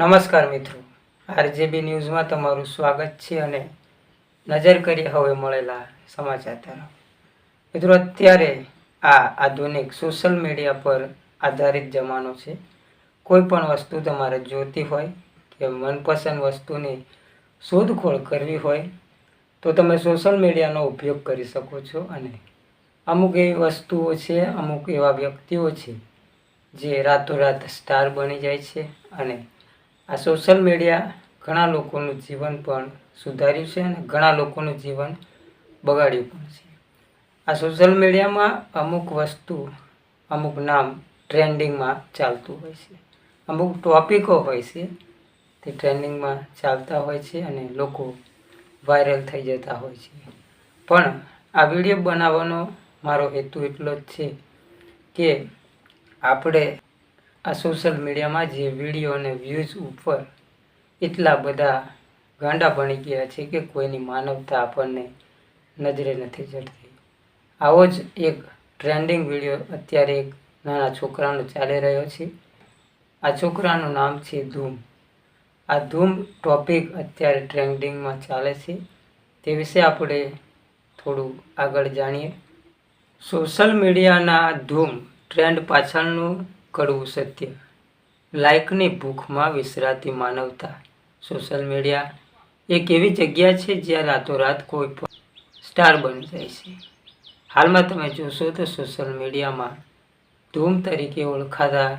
નમસ્કાર મિત્રો. આરજેબી ન્યૂઝમાં તમારું સ્વાગત છે અને નજર કરીએ હવે મળેલા સમાચાર તરફ. મિત્રો, અત્યારે આ આધુનિક સોશિયલ મીડિયા પર આધારિત જમાનો છે. કોઈ પણ વસ્તુ તમારે જોતી હોય કે મનપસંદ વસ્તુની શોધખોળ કરવી હોય, તો તમે સોશિયલ મીડિયાનો ઉપયોગ કરી શકો છો અને અમુક એવી વસ્તુઓ છે, અમુક એવા વ્યક્તિઓ છે, જે રાતોરાત સ્ટાર બની જાય છે અને આ સોશિયલ મીડિયા ઘણા લોકોનું જીવન પણ સુધાર્યું છે અને ઘણા લોકોનું જીવન બગાડ્યું પણ છે. આ સોશિયલ મીડિયામાં અમુક વસ્તુ, અમુક નામ ટ્રેન્ડિંગમાં ચાલતું હોય છે. અમુક ટોપિકો હોય છે, તે ટ્રેન્ડિંગમાં ચાલતા હોય છે અને લોકો વાયરલ થઈ જતા હોય છે. પણ આ વીડિયો બનાવવાનો મારો હેતુ એટલો જ છે કે આપણે આ સોશિયલ મીડિયામાં જે વીડિયો અને વ્યૂઝ ઉપર એટલા બધા ગાંડા બની ગયા છે કે કોઈની માનવતા આપણને નજરે નથી ચડતી. આવો જ એક ટ્રેન્ડિંગ વીડિયો અત્યારે એક નાના છોકરાનો ચાલી રહ્યો છે. આ છોકરાનું નામ છે ધૂમ. આ ધૂમ ટોપિક અત્યારે ટ્રેન્ડિંગમાં ચાલે છે. તે વિશે આપણે થોડું આગળ જાણીએ. સોશિયલ મીડિયાના ધૂમ ટ્રેન્ડ પાછળનું કડવું સત્ય. લાઇકની ભૂખમાં વિસરાતી માનવતા. સોશિયલ મીડિયા એક એવી જગ્યા છે જ્યાં રાતોરાત કોઈ પણ સ્ટાર બની જાય છે. હાલમાં તમે જોશો તો સોશિયલ મીડિયામાં ધૂમ તરીકે ઓળખાતા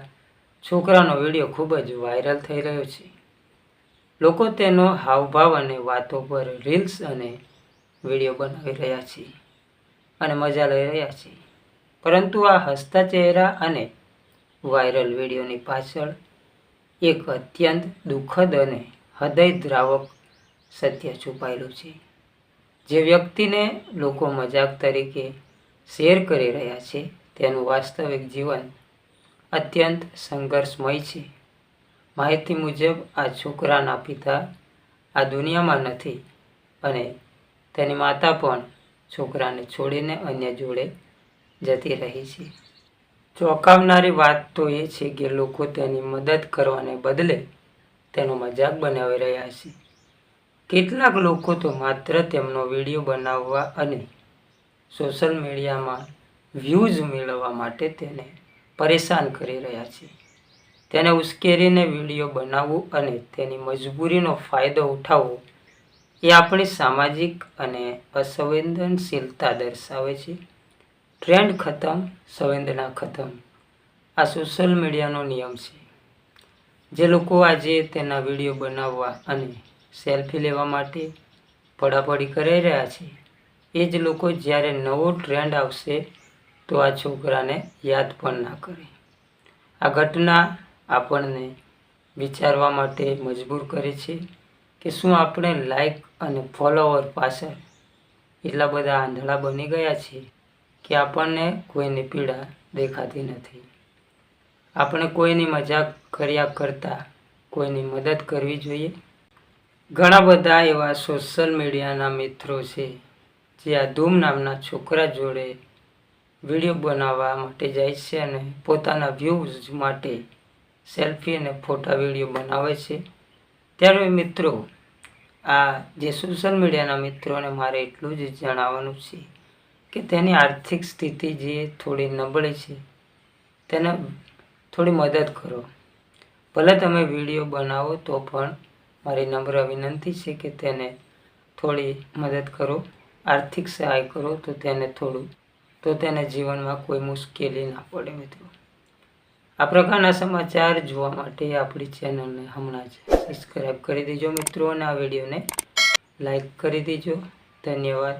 છોકરાનો વીડિયો ખૂબ જ વાયરલ થઈ રહ્યો છે. લોકો તેનો હાવભાવ અને વાતો પર રીલ્સ અને વીડિયો બનાવી રહ્યા છે અને મજા લઈ રહ્યા છે. પરંતુ આ હસતા ચહેરા અને વાયરલ વિડીયોની પાછળ એક અત્યંત દુઃખદ અને હૃદયદ્રાવક સત્ય છુપાયેલું છે. જે વ્યક્તિને લોકો મજાક તરીકે શેર કરી રહ્યા છે, તેનું વાસ્તવિક જીવન અત્યંત સંઘર્ષમય છે. માહિતી મુજબ, આ છોકરાના પિતા આ દુનિયામાં નથી અને તેની માતા પણ છોકરાને છોડીને અન્ય જોડે જતી રહી છે. ચોંકાવનારી વાત તો એ છે કે લોકો તેની મદદ કરવાને બદલે તેનો મજાક બનાવી રહ્યા છે. કેટલાક લોકો તો માત્ર તેમનો વીડિયો બનાવવા અને સોશિયલ મીડિયામાં વ્યૂઝ મેળવવા માટે તેને પરેશાન કરી રહ્યા છે. તેને ઉશ્કેરીને વીડિયો બનાવવું અને તેની મજબૂરીનો ફાયદો ઉઠાવવો એ આપણી સામાજિક અને અસંવેદનશીલતા દર્શાવે છે. ટ્રેન્ડ ખતમ, સંવેદના ખતમ. આ સોશિયલ મીડિયાનો નિયમ છે. જે લોકો આજે તેના વીડિયો બનાવવા અને સેલ્ફી લેવા માટે પડાપડી કરી રહ્યા છે, એ જ લોકો જ્યારે નવો ટ્રેન્ડ આવશે તો આ છોકરાને યાદ પણ ના કરે. આ ઘટના આપણને વિચારવા માટે મજબૂર કરે છે કે શું આપણે લાઈક અને ફોલોવર પાછળ એટલા બધા આંધળા બની ગયા છે કે આપણને કોઈની પીડા દેખાતી નથી. આપણે કોઈની મજાક કર્યા કરતાં કોઈની મદદ કરવી જોઈએ? ઘણા બધા એવા સોશિયલ મીડિયાના મિત્રો છે, જે આ ધૂમ નામના છોકરા જોડે વીડિયો બનાવવા માટે જાય છે અને પોતાના વ્યૂઝ માટે સેલ્ફી અને ફોટા વીડિયો બનાવે છે. ત્યારે મિત્રો, આ જે સોશિયલ મીડિયાના મિત્રોને મારે એટલું જ જણાવવાનું છે કે તેની આર્થિક સ્થિતિ જે થોડી નબળી છે, તેને થોડી મદદ કરો. ભલે તમે વીડિયો બનાવો તો પણ મારી નમ્ર વિનંતી છે કે તેને થોડી મદદ કરો, આર્થિક સહાય કરો તો તેને થોડું, તો તેને જીવનમાં કોઈ મુશ્કેલી ના પડે મિત્રો. આ પ્રકારના સમાચાર જોવા માટે આપણી ચેનલને હમણાં જ સબસ્ક્રાઈબ કરી દેજો મિત્રો અને આ વિડીયોને લાઈક કરી દેજો. ધન્યવાદ.